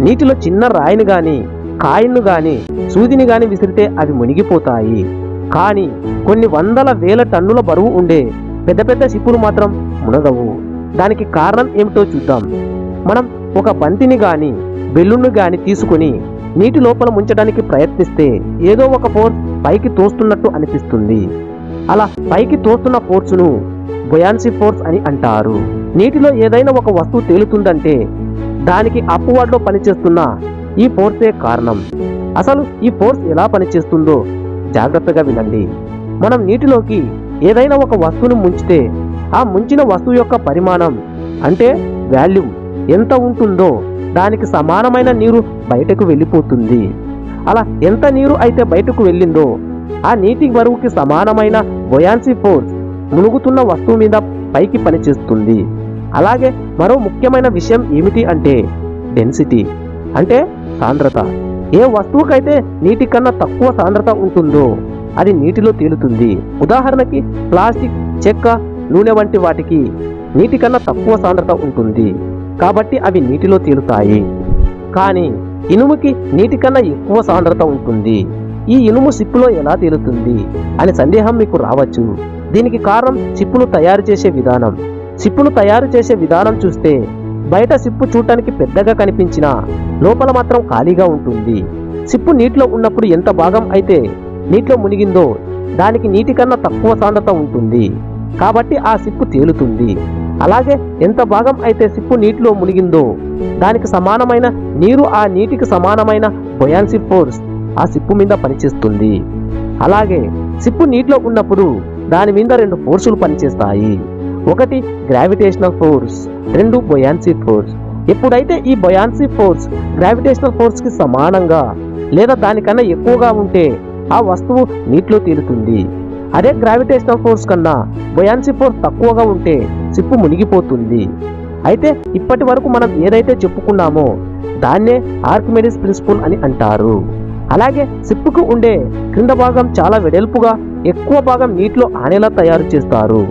నీటిలో చిన్న రాయిని గాని కాయిన్ను గాని సూదిని గాని విసిరితే అవి మునిగిపోతాయి. కానీ కొన్ని వందల వేల టన్నుల బరువు ఉండే పెద్ద పెద్ద షిప్పులు మాత్రం మునగవు. దానికి కారణం ఏమిటో చూద్దాం. మనం ఒక బంతిని గాని బెలూన్ను గాని తీసుకుని నీటి లోపల ముంచడానికి ప్రయత్నిస్తే ఏదో ఒక ఫోర్స్ పైకి తోస్తున్నట్టు అనిపిస్తుంది. అలా పైకి తోస్తున్న ఫోర్సును బొయాన్సీ ఫోర్స్ అని అంటారు. నీటిలో ఏదైనా ఒక వస్తువు తేలుతుందంటే దానికి అప్వార్డ్లో పనిచేస్తున్న ఈ ఫోర్సే కారణం. అసలు ఈ ఫోర్స్ ఎలా పనిచేస్తుందో జాగ్రత్తగా వినండి. మనం నీటిలోకి ఏదైనా ఒక వస్తువును ముంచితే ఆ ముంచిన వస్తువు యొక్క పరిమాణం అంటే వాల్యూమ్ ఎంత ఉంటుందో దానికి సమానమైన నీరు బయటకు వెళ్ళిపోతుంది. అలా ఎంత నీరు అయితే బయటకు వెళ్ళిందో ఆ నీటి బరువుకి సమానమైన బొయాన్సీ ఫోర్స్ మునుగుతున్న వస్తువు మీద పైకి పనిచేస్తుంది. అలాగే మరో ముఖ్యమైన విషయం ఏమిటి అంటే డెన్సిటీ అంటే సాంద్రత. ఏ వస్తువుకైతే నీటి కన్నా తక్కువ సాంద్రత ఉంటుందో అది నీటిలో తేలుతుంది. ఉదాహరణకి ప్లాస్టిక్ చెక్క నూనె వంటి వాటికి నీటి కన్నా తక్కువ సాంద్రత ఉంటుంది. కాబట్టి అవి నీటిలో తేలుతాయి. కానీ ఇనుముకి నీటి కన్నా ఎక్కువ సాంద్రత ఉంటుంది. ఈ ఇనుము సిప్పులో ఎలా తేలుతుంది? అనే సందేహం మీకు రావచ్చు. దీనికి కారణం చిప్పును తయారు చేసే విధానం. సిప్పును తయారు చేసే విధానం చూస్తే బయట సిప్పు చూడటానికి పెద్దగా కనిపించినా లోపల మాత్రం ఖాళీగా ఉంటుంది. సిప్పు నీటిలో ఉన్నప్పుడు ఎంత భాగం అయితే నీటిలో మునిగిందో దానికి నీటి కన్నా తక్కువ సాంద్రత ఉంటుంది. కాబట్టి ఆ సిప్పు తేలుతుంది. అలాగే ఎంత భాగం అయితే సిప్పు నీటిలో మునిగిందో దానికి సమానమైన నీరు ఆ నీటికి సమానమైన బొయాన్సీ ఫోర్స్ ఆ సిప్పు మీద పనిచేస్తుంది. అలాగే సిప్పు నీటిలో ఉన్నప్పుడు దాని మీద రెండు ఫోర్సులు పనిచేస్తాయి. ఒకటి గ్రావిటేషనల్ ఫోర్స్ రెండు బొయాన్సీ ఫోర్స్ ఎప్పుడైతే ఈ బయాన్సీ ఫోర్స్ గ్రావిటేషనల్ ఫోర్స్కి సమానంగా లేదా దానికన్నా ఎక్కువగా ఉంటే ఆ వస్తువు నీటిలో తేలుతుంది. అదే గ్రావిటేషనల్ ఫోర్స్ కన్నా బయాన్సీ ఫోర్స్ తక్కువగా ఉంటే సిప్పు మునిగిపోతుంది. అయితే ఇప్పటి వరకు మనం ఏదైతే చెప్పుకున్నామో దాన్నే ఆర్కిమెడిస్ ప్రిన్సిపల్ అని అంటారు. అలాగే సిప్పుకు ఉండే క్రింద భాగం చాలా వెడల్పుగా ఎక్కువ భాగం నీటిలో ఆనేలా తయారు చేస్తారు.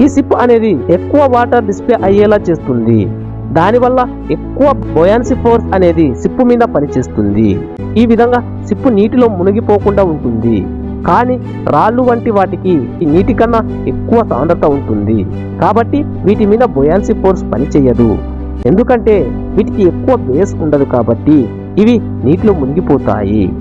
ఈ సిప్ అనేది ఎక్కువ వాటర్ డిస్ప్లే అయ్యేలా చేస్తుంది. దానివల్ల ఎక్కువ బొయాన్సీ ఫోర్స్ అనేది సిప్పు మీద పనిచేస్తుంది. ఈ విధంగా సిప్పు నీటిలో మునిగిపోకుండా ఉంటుంది. కానీ రాళ్ళు వంటి వాటికి ఈ నీటి కన్నా ఎక్కువ సాంద్రత ఉంటుంది. కాబట్టి వీటి మీద బొయాన్సీ ఫోర్స్ పనిచేయదు. ఎందుకంటే వీటికి ఎక్కువ బేస్ ఉండదు కాబట్టి ఇవి నీటిలో మునిగిపోతాయి.